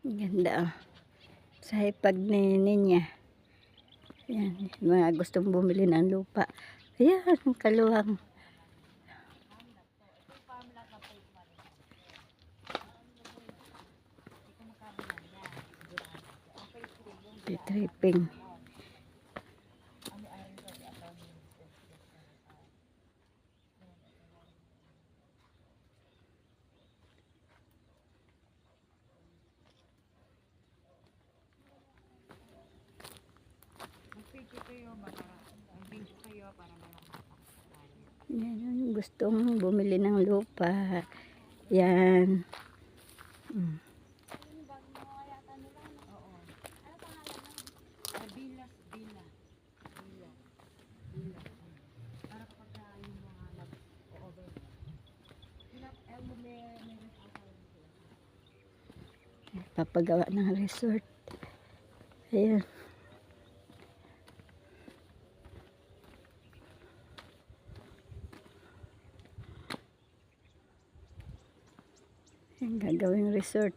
Ganda ah. Sa hipag ni niya. Yan, mga gustong bumili ng lupa. Ayan, ang kaluwang. Tripping. Yan gustong bumili ng lupa. Yan. Mm. Bila. Bila. Para kapag ka yung mga nag-over. Hilap, eh, mo may may Papagawa ng resort. Ayan. Ayan, gagawing resort.